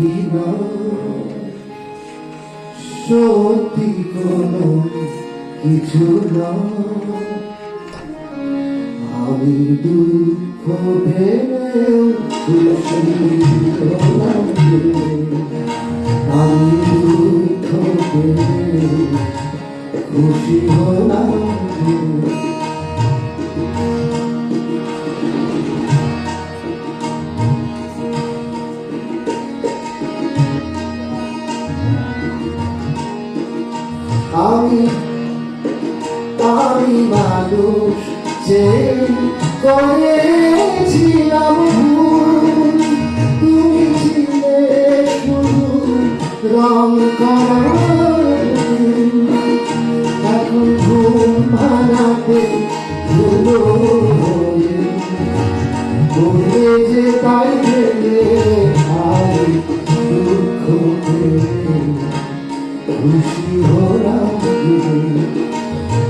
অভিনয় সত্যি কোনো কিছু আমি দুঃখ ভেবেও। আমি দুঃখ ভেবেও খুশি হলাম। আমি আমি মানুষ যে করেছিলাম ভুল। তুমি ছিলে রং এখন ঘুম ভাঙাতে ধুলো যে তাই ভেবে আর